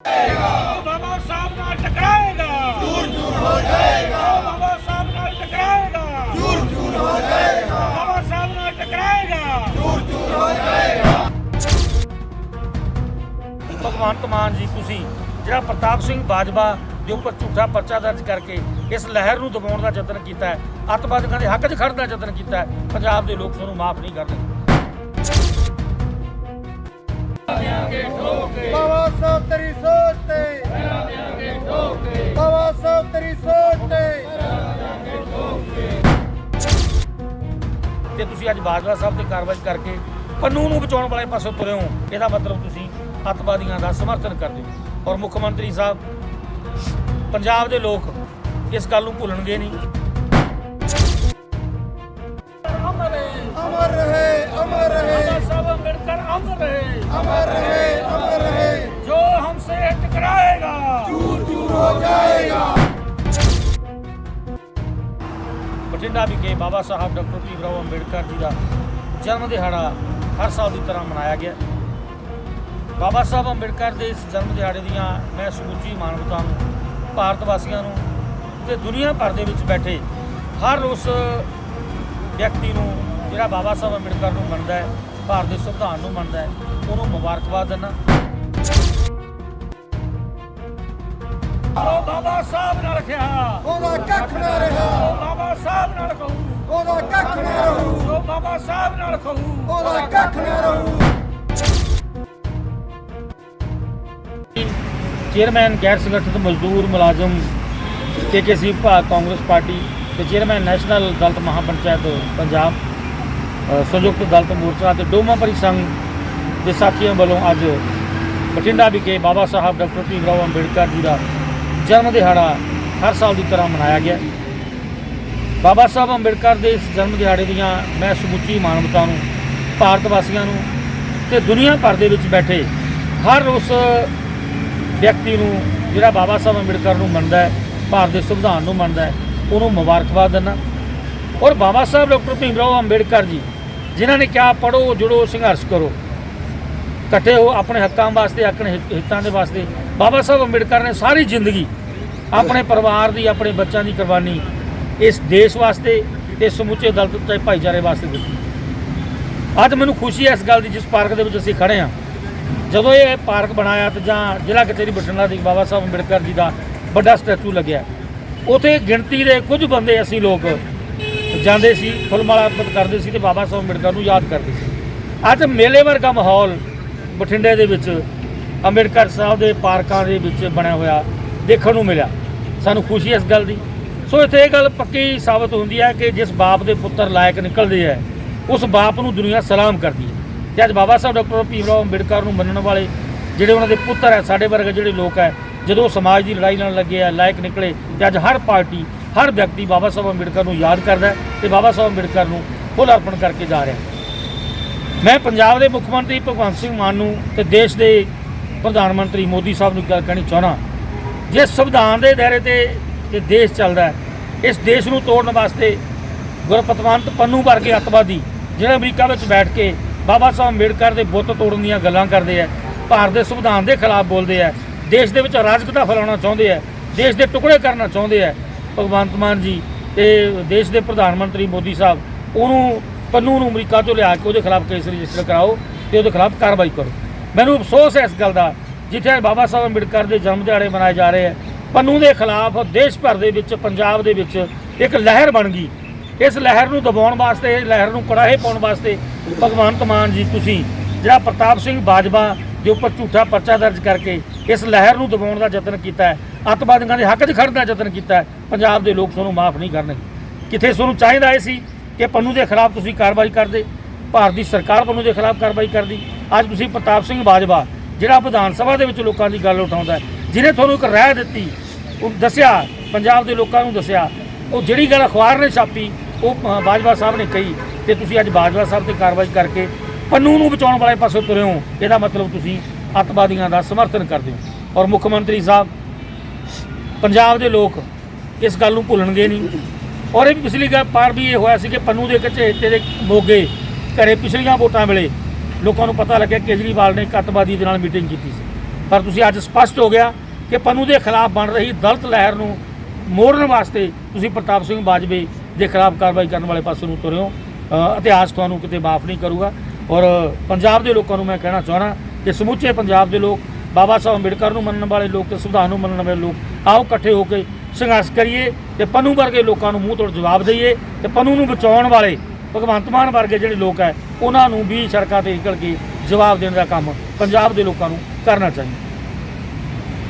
ਬਾਬਾ ਸਾਹਿਬ ਨਾਲ ਟਕਰਾਏਗਾ। ਦੂਰ ਦੂਰ ਹੋ ਜਾਏਗਾ। ਬਾਬਾ ਸਾਹਿਬ ਨਾਲ ਟਕਰਾਏਗਾ। ਦੂਰ ਦੂਰ ਹੋ ਜਾਏਗਾ। ਬਾਬਾ ਸਾਹਿਬ ਨਾਲ ਟਕਰਾਏਗਾ। ਭਗਵੰਤ ਮਾਨ ਜੀ ਤੁਸੀਂ ਜਿਹੜਾ ਪ੍ਰਤਾਪ ਸਿੰਘ ਬਾਜਵਾ ਦੇ ਉੱਪਰ ਝੂਠਾ ਪਰਚਾ ਦਰਜ ਕਰਕੇ ਇਸ ਲਹਿਰ ਨੂੰ ਦਬਾਉਣ ਦਾ ਯਤਨ ਕੀਤਾ ਹੈ ਅੱਤਵਾਦੀਆਂ ਦੇ ਹੱਕ 'ਚ ਖੜਨ ਦਾ ਯਤਨ ਕੀਤਾ ਹੈ ਪੰਜਾਬ ਦੇ ਲੋਕ ਤੁਹਾਨੂੰ ਮਾਫ ਨਹੀਂ ਕਰਨਗੇ ਬਾਬਾ ਸਾਹਿਬ ਤੇਰੀ ਸੋਚ ਤੇ। ਬਾਬਾ ਸਾਹਿਬ ਤੇਰੀ ਸੋਚ ਤੇ। ਤੇ ਤੁਸੀਂ ਅੱਜ ਬਾਜਵਾ ਸਾਹਿਬ ਤੇ ਕਾਰਵਾਈ ਕਰਕੇ ਕਾਨੂੰਨ ਨੂੰ ਬਚਾਉਣ ਵਾਲੇ ਪਾਸੇ ਤੁਰੇ ਹੋ। ਇਹਦਾ ਮਤਲਬ ਤੁਸੀਂ ਅੱਤਵਾਦੀਆਂ ਦਾ ਸਮਰਥਨ ਕਰਦੇ ਹੋ। ਔਰ ਮੁੱਖ ਮੰਤਰੀ ਸਾਹਿਬ ਪੰਜਾਬ ਦੇ ਲੋਕ ਇਸ ਗੱਲ ਨੂੰ ਭੁੱਲਣਗੇ ਨਹੀਂ। ਅਮਰ ਰਹੇ ਅਮਰ ਰਹੇ ਅਮਰ ਰਹੇ। ਬਾਬਾ ਸਾਹਿਬ ਅੰਬੇਡਕਰ ਅਮਰ ਰਹੇ। ਅਮਰ ਰਹੇ। ਬਠਿੰਡਾ ਵਿਖੇ ਬਾਬਾ ਸਾਹਿਬ ਡਾਕਟਰ ਭੀਮ ਰਾਓ ਅੰਬੇਡਕਰ ਜੀ ਦਾ ਜਨਮ ਦਿਹਾੜਾ ਹਰ ਸਾਲ ਦੀ ਤਰ੍ਹਾਂ ਮਨਾਇਆ ਗਿਆ। ਬਾਬਾ ਸਾਹਿਬ ਅੰਬੇਡਕਰ ਦੇ ਇਸ ਜਨਮ ਦਿਹਾੜੇ ਦੀਆਂ ਮੈਂ ਸਮੁੱਚੀ ਮਾਨਵਤਾ ਨੂੰ, ਭਾਰਤ ਵਾਸੀਆਂ ਨੂੰ ਤੇ ਦੁਨੀਆ ਭਰ ਦੇ ਵਿੱਚ ਬੈਠੇ ਹਰ ਉਸ ਵਿਅਕਤੀ ਨੂੰ ਜਿਹੜਾ ਬਾਬਾ ਸਾਹਿਬ ਅੰਬੇਡਕਰ ਨੂੰ ਮੰਨਦਾ ਹੈ, ਭਾਰਤ ਦੇ ਸੰਵਿਧਾਨ ਨੂੰ ਮੰਨਦਾ ਹੈ, ਉਹਨੂੰ ਮੁਬਾਰਕਬਾਦ ਦਿੰਦਾ। ਉਹ ਬਾਬਾ ਸਾਹਿਬ ਨਾਲ ਰੱਖਿਆ ਉਹਦਾ ਕੱਖ ਨਾ ਰਿਹਾ। ਉਹ ਬਾਬਾ ਸਾਹਿਬ ਨਾਲ ਕਹੂ। ਉਹਦਾ ਕੱਖ ਨਾ ਰਹੂ। ਜੋ ਬਾਬਾ ਸਾਹਿਬ ਨਾਲ ਕਹੂ। ਉਹਦਾ ਕੱਖ ਨਾ ਰਹੂ। ਚੇਅਰਮੈਨ ਗੈਰ ਸੰਗਠਿਤ ਮਜ਼ਦੂਰ ਮੁਲਾਜ਼ਮ ਕੇਕੇਸੀ ਭਾਰਤ ਕਾਂਗਰਸ ਪਾਰਟੀ ਤੇ ਚੇਅਰਮੈਨ ਨੈਸ਼ਨਲ ਦਲਿਤ ਮਹਾਪੰਚਾਇਤ ਪੰਜਾਬ ਅ, ਸੰਯੁਕਤ ਦਲਿਤ ਮੋਰਚਾ ਤੇ ਡੋਮਾ ਪਰੀ ਸੰਘ ਦੇ ਸਾਥੀਆਂ ਵੱਲੋਂ ਅੱਜ ਬਠਿੰਡਾ ਵਿਖੇ ਬਾਬਾ ਸਾਹਿਬ ਡਾਕਟਰ ਭੀਮਰਾਓ ਅੰਬੇਡਕਰ ਜੀ ਦਾ ਜਨਮ ਦਿਹਾੜਾ ਹਰ ਸਾਲ ਦੀ ਤਰ੍ਹਾਂ ਮਨਾਇਆ ਗਿਆ। ਬਾਬਾ ਸਾਹਿਬ ਅੰਬੇਡਕਰ ਦੇ ਇਸ ਜਨਮ ਦਿਹਾੜੇ ਦੀਆਂ ਮੈਂ ਸਮੁੱਚੀ ਮਾਨਵਤਾ ਨੂੰ, ਭਾਰਤ ਵਾਸੀਆਂ ਨੂੰ ਤੇ ਦੁਨੀਆ ਭਰ ਦੇ ਵਿੱਚ ਬੈਠੇ ਹਰ ਉਸ ਵਿਅਕਤੀ ਨੂੰ ਜਿਹੜਾ ਬਾਬਾ ਸਾਹਿਬ ਅੰਬੇਡਕਰ ਨੂੰ ਮੰਨਦਾ ਹੈ, ਭਾਰਤ ਦੇ ਸੰਵਿਧਾਨ ਨੂੰ ਮੰਨਦਾ ਹੈ, ਉਹਨੂੰ ਮੁਬਾਰਕਬਾਦ ਦਿੰਦਾ। ਔਰ ਬਾਬਾ ਸਾਹਿਬ ਡਾਕਟਰ ਭੀਮ ਰਾਓ ਅੰਬੇਡਕਰ ਜੀ, ਜਿਨ੍ਹਾਂ ਨੇ ਕਿਹਾ ਪੜੋ ਜੁੜੋ, ਸੰਘਰਸ਼ ਕਰੋ। ਇਕੱਠੇ ਹੋ, ਆਪਣੇ ਹੱਕਾਂ ਵਾਸਤੇ, ਆਪਣੇ ਹਿੱਤਾਂ ਦੇ ਵਾਸਤੇ। ਬਾਬਾ ਸਾਹਿਬ ਅੰਬੇਡਕਰ ਨੇ ਸਾਰੀ ਜ਼ਿੰਦਗੀ ਆਪਣੇ ਪਰਿਵਾਰ ਦੀ, ਆਪਣੇ ਬੱਚਿਆਂ ਦੀ ਕੁਰਬਾਨੀ ਇਸ ਦੇਸ਼ ਵਾਸਤੇ ਤੇ ਸਮੁੱਚੇ ਦਲਿਤ ਤੇ ਭਾਈਚਾਰੇ ਵਾਸਤੇ ਦਿੱਤੀ। ਅੱਜ ਮੈਨੂੰ ਖੁਸ਼ੀ ਹੈ ਇਸ ਗੱਲ ਦੀ ਜਿਸ ਪਾਰਕ ਦੇ ਵਿੱਚ ਅਸੀਂ ਖੜੇ ਹਾਂ। ਜਦੋਂ ਇਹ ਪਾਰਕ ਬਣਾਇਆ ਤੇ ਜਾਂ ਜ਼ਿਲ੍ਹਾ ਕਚਹਿਰੀ ਬਠਿੰਡਾ ਦੀ ਬਾਬਾ ਸਾਹਿਬ ਅੰਬੇਡਕਰ ਜੀ ਦਾ ਵੱਡਾ ਸਟੈਚੂ ਲੱਗਿਆ। ਉਥੇ ਗਿਣਤੀ ਦੇ ਕੁਝ ਬੰਦੇ ਅਸੀਂ ਲੋਕ ਜਾਂਦੇ ਸੀ ਫੁੱਲਮਾਲਾ ਅਰਪਿਤ ਕਰਦੇ ਸੀ ਤੇ ਬਾਬਾ ਸਾਹਿਬ ਅੰਬੇਡਕਰ ਨੂੰ ਯਾਦ ਕਰਦੇ ਸੀ। ਅੱਜ ਮੇਲੇ ਵਰਗਾ ਮਾਹੌਲ ਬਠਿੰਡੇ ਦੇ ਵਿੱਚ ਅੰਬੇਡਕਰ ਸਾਹਿਬ ਦੇ ਪਾਰਕਾਂ ਦੇ ਵਿੱਚ ਬਣਿਆ ਹੋਇਆ ਦੇਖਣ ਨੂੰ ਮਿਲਿਆ। ਸਾਨੂੰ ਖੁਸ਼ੀ ਹੈ ਇਸ ਗੱਲ ਦੀ। ਸੋ ਇੱਥੇ ਇਹ ਗੱਲ ਪੱਕੀ ਸਾਬਤ ਹੁੰਦੀ ਹੈ ਕਿ ਜਿਸ ਬਾਪ ਦੇ ਪੁੱਤਰ ਲਾਇਕ ਨਿਕਲਦੇ ਹੈ, ਉਸ ਬਾਪ ਨੂੰ ਦੁਨੀਆ ਸਲਾਮ ਕਰਦੀ ਹੈ। ਤੇ ਅੱਜ ਬਾਬਾ ਸਾਹਿਬ ਡਾਕਟਰ ਭੀਮ ਰਾਓ ਅੰਬੇਡਕਰ ਨੂੰ ਮੰਨਣ ਵਾਲੇ ਜਿਹੜੇ ਉਹਨਾਂ ਦੇ ਪੁੱਤਰ ਹੈ, ਸਾਡੇ ਵਰਗੇ ਜਿਹੜੇ ਲੋਕ ਹੈ, ਜਦੋਂ ਸਮਾਜ ਦੀ ਲੜਾਈ ਨਾਲ ਲੱਗੇ ਆ ਲਾਇਕ ਨਿਕਲੇ, ਤੇ ਅੱਜ ਹਰ ਪਾਰਟੀ, ਹਰ ਵਿਅਕਤੀ ਬਾਬਾ ਸਾਹਿਬ ਅੰਬੇਡਕਰ ਨੂੰ ਯਾਦ ਕਰਦਾ ਹੈ ਤੇ ਬਾਬਾ ਸਾਹਿਬ ਅੰਬੇਡਕਰ ਨੂੰ ਫੁੱਲ ਅਰਪਣ ਕਰਕੇ ਜਾ ਰਿਹਾ ਮੈਂ ਪੰਜਾਬ ਦੇ ਮੁੱਖ ਮੰਤਰੀ ਭਗਵੰਤ ਸਿੰਘ ਮਾਨ ਨੂੰ ਤੇ ਦੇਸ਼ ਦੇ ਪ੍ਰਧਾਨ ਮੰਤਰੀ ਮੋਦੀ ਸਾਹਿਬ ਨੂੰ ਗੱਲ ਕਹਿਣੀ ਚਾਹਣਾ ਜਿਸ ਸੰਵਿਧਾਨ ਦੇ ਦਾਇਰੇ ਤੇ ਇਹ ਦੇਸ਼ ਚੱਲਦਾ ਇਸ ਦੇਸ਼ ਨੂੰ ਤੋੜਨ ਵਾਸਤੇ ਗੁਰਪਤਵੰਤ ਪੰਨੂ ਵਰਗੇ ਅੱਤਵਾਦੀ ਜਿਹੜੇ ਅਮਰੀਕਾ ਵਿੱਚ ਬੈਠ ਕੇ ਬਾਬਾ ਸਾਹਿਬ ਅੰਬੇਡਕਰ ਦੇ ਬੁੱਤ ਤੋੜਨ ਦੀਆਂ ਗੱਲਾਂ ਕਰਦੇ ਆ, ਭਾਰਤ ਦੇ ਸੰਵਿਧਾਨ ਦੇ ਖਿਲਾਫ ਬੋਲਦੇ ਆ, ਦੇਸ਼ ਦੇ ਵਿੱਚ ਅਰਾਜਕਤਾ ਫੈਲਾਉਣਾ ਚਾਹੁੰਦੇ ਆ, ਦੇਸ਼ ਦੇ ਟੁਕੜੇ ਕਰਨਾ ਚਾਹੁੰਦੇ ਆ, ਭਗਵੰਤ ਮਾਨ ਜੀ ਤੇ ਦੇਸ਼ ਦੇ ਪ੍ਰਧਾਨ ਮੰਤਰੀ ਮੋਦੀ ਸਾਹਿਬ, ਉਹਨੂੰ ਪੰਨੂ ਨੂੰ ਅਮਰੀਕਾ ਤੋਂ ਲਿਆ ਕੇ ਉਹਦੇ ਖਿਲਾਫ ਕੇਸ ਰਜਿਸਟਰ ਕਰਾਓ ਤੇ ਉਹਦੇ ਖਿਲਾਫ ਕਾਰਵਾਈ ਕਰੋ। ਮੈਨੂੰ ਅਫਸੋਸ ਹੈ ਇਸ ਗੱਲ ਦਾ ਜਿੱਥੇ ਅੱਜ ਬਾਬਾ ਸਾਹਿਬ ਅੰਬੇਡਕਰ ਦੇ ਜਨਮ ਦਿਹਾੜੇ ਮਨਾਏ ਜਾ ਰਹੇ ਆ, ਪੰਨੂ ਦੇ ਖਿਲਾਫ ਦੇਸ਼ ਭਰ ਦੇ ਵਿੱਚ, ਪੰਜਾਬ ਦੇ ਵਿੱਚ ਇੱਕ ਲਹਿਰ ਬਣ ਗਈ। ਇਸ ਲਹਿਰ ਨੂੰ ਦਬਾਉਣ ਵਾਸਤੇ, ਇਸ ਲਹਿਰ ਨੂੰ ਕੜਾਹੇ ਪਾਉਣ ਵਾਸਤੇ ਭਗਵੰਤ ਮਾਨ ਜੀ, ਤੁਸੀਂ ਜਿਹੜਾ ਪ੍ਰਤਾਪ ਸਿੰਘ ਬਾਜਵਾ ਦੇ ਉੱਪਰ ਝੂਠਾ ਪਰਚਾ ਦਰਜ ਕਰਕੇ ਇਸ ਲਹਿਰ ਨੂੰ ਦਬਾਉਣ ਦਾ ਯਤਨ ਕੀਤਾ ਹੈ, ਅੱਤਵਾਦੀਆਂ ਦੇ ਹੱਕ 'ਚ ਖੜਨ ਦਾ ਯਤਨ ਕੀਤਾ ਹੈ, ਪੰਜਾਬ ਦੇ ਲੋਕ ਤੁਹਾਨੂੰ ਮਾਫ ਨਹੀਂ ਕਰਨਗੇ। ਕਿੱਥੇ ਤੁਹਾਨੂੰ ਚਾਹੀਦਾ ਇਹ ਸੀ ਕਿ ਪੰਨੂ ਦੇ ਖਿਲਾਫ ਤੁਸੀਂ ਕਾਰਵਾਈ ਕਰਦੇ, ਭਾਰਤ ਦੀ ਸਰਕਾਰ ਪੰਨੂ ਦੇ ਖਿਲਾਫ ਕਾਰਵਾਈ ਕਰਦੀ। ਅੱਜ ਤੁਸੀਂ ਪ੍ਰਤਾਪ ਸਿੰਘ ਬਾਜਵਾ ਜਿਹੜਾ ਵਿਧਾਨ ਸਭਾ ਦੇ ਵਿੱਚ ਲੋਕਾਂ ਦੀ ਗੱਲ ਉਠਾਉਂਦਾ ਜਿਹਨੇ ਤੁਹਾਨੂੰ ਇੱਕ ਰਾਏ ਦਿੱਤੀ, ਉਹ ਦੱਸਿਆ, ਪੰਜਾਬ ਦੇ ਲੋਕਾਂ ਨੂੰ ਦੱਸਿਆ, ਉਹ ਜਿਹੜੀ ਗੱਲ ਅਖਬਾਰ ਨੇ ਛਾਪੀ, ਉਹ ਬਾਜਵਾ ਸਾਹਿਬ ਨੇ ਕਹੀ ਤੇ ਤੁਸੀਂ ਅੱਜ ਬਾਜਵਾ ਸਾਹਿਬ ਤੇ ਕਾਰਵਾਈ ਕਰਕੇ ਪੰਨੂ ਨੂੰ ਬਚਾਉਣ ਵਾਲੇ ਪਾਸੇ ਤੁਰੇ ਹੋ, ਇਹਦਾ ਮਤਲਬ ਤੁਸੀਂ ਅੱਤਵਾਦੀਆਂ ਦਾ ਸਮਰਥਨ ਕਰਦੇ ਹੋ। ਔਰ ਮੁੱਖ ਮੰਤਰੀ ਸਾਹਿਬ, ਪੰਜਾਬ ਦੇ ਲੋਕ ਇਸ ਗੱਲ ਨੂੰ ਭੁੱਲਣਗੇ ਨਹੀਂ। ਔਰ ਇਹ ਪਿਛਲੀ ਗੱਲ, ਪਾਰ ਵੀ ਇਹ ਹੋਇਆ ਸੀ ਕਿ ਪੰਨੂ ਦੇ ਕਚੇਤੇ ਦੇ ਮੋਗੇ ਘਰੇ ਪਿਛਲੀਆਂ ਵੋਟਾਂ ਵੇਲੇ ਲੋਕਾਂ ਨੂੰ ਪਤਾ ਲੱਗਿਆ ਕੇਜਰੀਵਾਲ ਨੇ ਇੱਕ ਅੱਤਵਾਦੀ ਦੇ ਨਾਲ ਮੀਟਿੰਗ ਕੀਤੀ ਸੀ। ਪਰ ਤੁਸੀਂ ਅੱਜ ਸਪਸ਼ਟ ਹੋ ਗਿਆ ਕਿ ਪਨੂ ਦੇ ਖਿਲਾਫ ਬਣ ਰਹੀ ਦਲਤ ਲਹਿਰ ਨੂੰ ਮੋੜਨ ਵਾਸਤੇ ਤੁਸੀਂ ਪ੍ਰਤਾਪ ਸਿੰਘ ਬਾਜਵੇ ਦੇ ਖਿਲਾਫ ਕਾਰਵਾਈ ਕਰਨ ਵਾਲੇ ਪਾਸੇ ਨੂੰ ਤੁਰਿਓ ਅ, ਇਤਿਹਾਸ ਤੁਹਾਨੂੰ ਕਿਤੇ ਮਾਫ ਨਹੀਂ ਕਰੂਗਾ। ਔਰ ਪੰਜਾਬ ਦੇ ਲੋਕਾਂ ਨੂੰ ਮੈਂ ਕਹਿਣਾ ਚਾਹਣਾ ਕਿ ਸਮੁੱਚੇ ਪੰਜਾਬ ਦੇ ਲੋਕ ਬਾਬਾ ਸਾਹਿਬ ਅੰਬੇਡਕਰ ਨੂੰ ਮੰਨਣ ਵਾਲੇ ਲੋਕ ਤੇ ਸੰਵਿਧਾਨ ਨੂੰ ਮੰਨਣ ਵਾਲੇ ਲੋਕ ਆਓ ਇਕੱਠੇ ਹੋ ਕੇ ਸੰਘਰਸ਼ ਕਰੀਏ ਤੇ ਪਨੂ ਵਰਗੇ ਲੋਕਾਂ ਨੂੰ ਮੂੰਹ ਤੋੜ ਜਵਾਬ ਦਈਏ ਤੇ ਪਨੂ ਨੂੰ ਬਚਾਉਣ ਵਾਲੇ ਭਗਵੰਤ ਮਾਨ ਵਰਗੇ ਜਿਹੜੇ ਲੋਕ ਹੈ, ਉਹਨਾਂ ਨੂੰ ਵੀ ਸੜਕਾਂ ਤੇ ਨਿਕਲ ਕੇ ਜਵਾਬ ਦੇਣ ਦਾ ਕੰਮ ਪੰਜਾਬ ਦੇ ਲੋਕਾਂ ਨੂੰ ਕਰਨਾ ਚਾਹੀਦਾ।